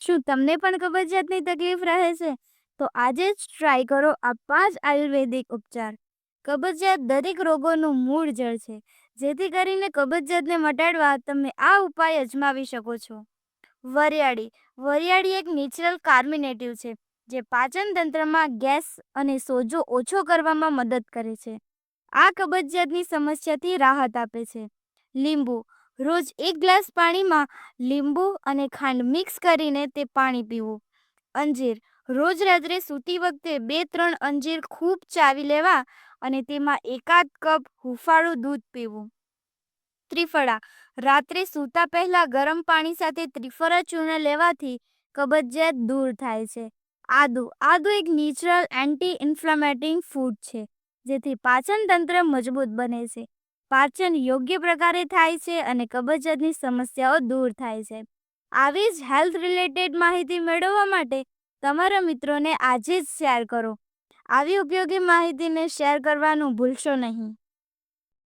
શું તમને પણ કબજિયાતની તકલીફ રહે છે? તો આજે જ ટ્રાય કરો આ પાંચ આયુર્વેદિક ઉપચાર. કબજિયાત દરેક રોગોનું મૂળ જળ છે. જેથી કરીને કબજિયાતને મટાડવા તમે આ ઉપાય અજમાવી શકો છો. વરિયાળી. વરિયાળી એક નેચરલ કાર્મિનેટિવ છે, જે પાચન તંત્રમાં ગેસ અને સોજો ઓછો કરવામાં મદદ કરે છે. આ કબજિયાતની સમસ્યાથી રાહત આપે છે. લીંબુ. રોજ એક ગ્લાસ પાણીમાં લીંબુ અને ખાંડ મિક્સ કરીને તે પાણી પીવું. અંજીર. રોજ રાત્રે સૂતી વખતે બે ત્રણ અંજીર ખૂબ ચાવી લેવા અને તેમાં એકાદ કપ હુંફાળું દૂધ પીવું. ત્રિફળા. રાત્રે સૂતા પહેલા ગરમ પાણી સાથે ત્રિફળા ચૂર્ણ લેવાથી કબજિયાત દૂર થાય છે. આદુ. આદુ એક નેચરલ એન્ટી ઇન્ફ્લામેટિંગ ફૂડ છે, જેથી પાચન તંત્ર મજબૂત બને છે. પાચન યોગ્ય પ્રકારે થાય છે અને કબજિયાતની સમસ્યાઓ દૂર થાય છે. આવી જ હેલ્થ રિલેટેડ માહિતી મેળવવા માટે તમારા મિત્રોને આજે જ શેર કરો. આવી ઉપયોગી માહિતીને શેર કરવાનું ભૂલશો નહીં.